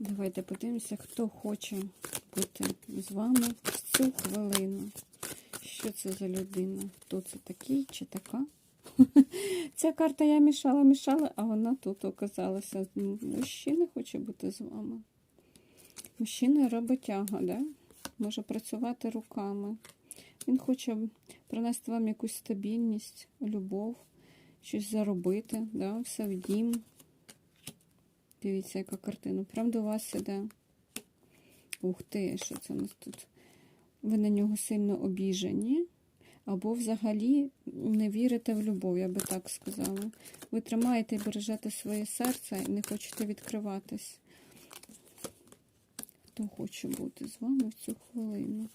Давайте подивимося, хто хоче бути з вами в цю хвилину. Що це за людина? Хто це такий чи така? Ця карта я мішала, мішала, а вона тут оказалася. Мужчина хоче бути з вами. Мужчина роботяга, да? може працювати руками. Він хоче принести вам якусь стабільність, любов, щось заробити, да? все в дім. Дивіться, яка картина. Прям до вас іде. Ух ти, що це у нас тут? Ви на нього сильно обіжені. Або взагалі не вірите в любов, я би так сказала. Ви тримаєте і бережете своє серце і не хочете відкриватись. Хто хоче бути з вами в цю хвилину?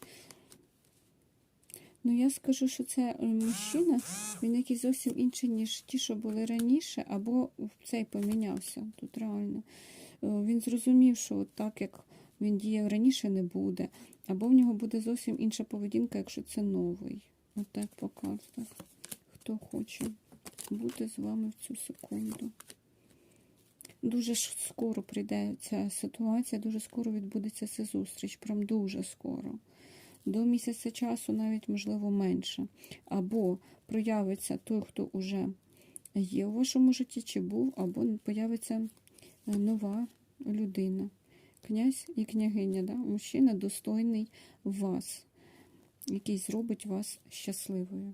Ну, я скажу, що це е, мужчина, він якийсь зовсім інший, ніж ті, що були раніше, або цей помінявся тут реально. Е, Він зрозумів, що от так, як він діяв раніше, не буде. Або в нього буде зовсім інша поведінка, якщо це новий. От так по картах. Хто хоче бути з вами в цю секунду. Дуже скоро прийде ця ситуація, дуже скоро відбудеться ця зустріч, прям дуже скоро. До місяця часу навіть, можливо, менше. Або проявиться той, хто вже є у вашому житті, чи був, або появиться е, нова людина. Князь і княгиня, да? мужчина достойний вас, який зробить вас щасливою.